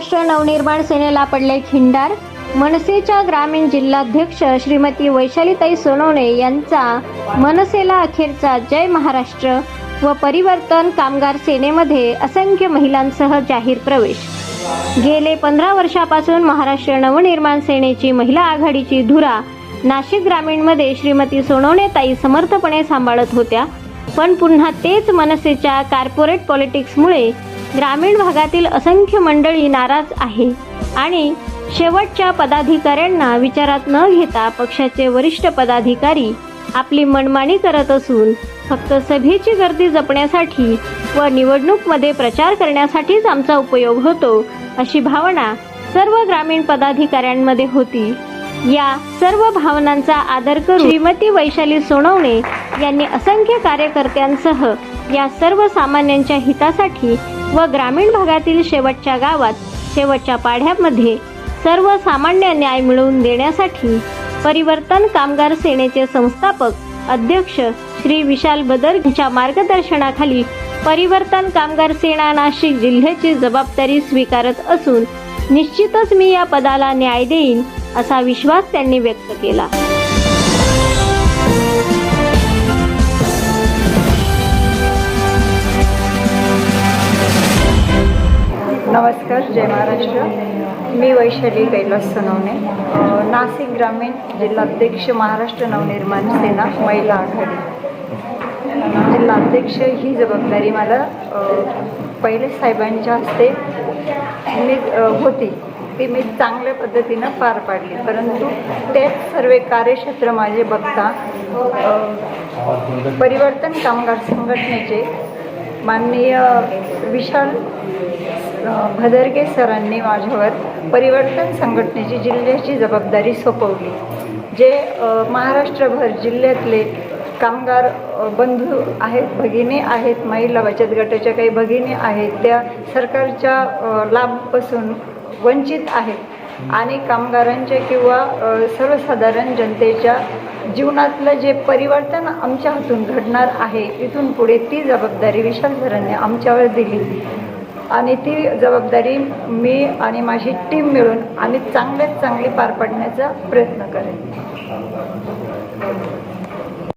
महाराष्ट्र नवनिर्माण सेनेला पडले खिंडार. मनसेच्या ग्रामीण जिल्हाध्यक्ष श्रीमती वैशालीताई सोनवणे यांचा मनसेला अखेरचा जय महाराष्ट्र व परिवर्तन कामगार सेनेमध्ये असंख्य महिलांसह जाहीर प्रवेश. गेले पंधरा वर्षापासून महाराष्ट्र नवनिर्माण सेनेची महिला आघाडीची धुरा नाशिक ग्रामीणमध्ये श्रीमती सोनवणे ताई समर्थपणे सांभाळत होत्या. पण पुन्हा तेच मनसेच्या कॉर्पोरेट पॉलिटिक्समुळे ग्रामीण भागातील असंख्य मंडळी नाराज आहे आणि शेवटच्या पदाधिकाऱ्यांना विचारात न घेता पक्षाचे वरिष्ठ पदाधिकारी आपली मनमानी करत असून फक्त सभेची गर्दी जपण्यासाठी व निवडणूकमध्ये प्रचार करण्यासाठीच आमचा उपयोग होतो अशी भावना सर्व ग्रामीण पदाधिकाऱ्यांमध्ये होती. या सर्व भावनांचा आदर करून श्रीमती वैशाली सोनवणे यांनी असंख्य कार्यकर्त्यांसह या सर्व सामान्यांच्या हितासाठी व ग्रामीण भागातील शेवटच्या गावात शेवटच्या पाढ्यामध्ये सर्व सामान्य न्याय मिळवून देण्यासाठी परिवर्तन कामगार सेनेचे संस्थापक अध्यक्ष श्री विशाल बदर यांच्या मार्गदर्शनाखाली परिवर्तन कामगार सेना नाशिक जिल्ह्याची जबाबदारी स्वीकारत असून निश्चितच मी या पदाला न्याय देईन असा विश्वास त्यांनी व्यक्त केला. नमस्कार जय महाराष्ट्र. मी वैशाली कैलास सोनवणे नाशिक ग्रामीण जिल्हाध्यक्ष महाराष्ट्र नवनिर्माण सेना महिला आघाडी. जिल्हाध्यक्ष ही जबाबदारी मला पहिले साहेबांच्या हस्ते मी होती. ती मी चांगल्या पद्धतीनं पार पाडली. परंतु तेच सर्व कार्यक्षेत्र माझे बघता परिवर्तन कामगार संघटनेचे माननीय विशाल भदरगे सरांनी माझ्यावर परिवर्तन संघटनेची जिल्ह्याची जबाबदारी सोपवली. जे महाराष्ट्रभर जिल्ह्यातले कामगार बंधू आहेत भगिनी आहेत महिला बचत गटाच्या काही भगिनी आहेत त्या सरकारच्या लाभपासून वंचित आहेत. आणि कामगारांच्या किंवा सर्वसाधारण जनतेच्या जीवनातलं जे परिवर्तन आमच्या हातून घडणार आहे इथून पुढे ती जबाबदारी विशाल सरांनी आमच्यावर दिली. आणि ती जबाबदारी मी आणि माझी टीम मिळून आम्ही चांगल्यात चांगली पार पाडण्याचा प्रयत्न करेन.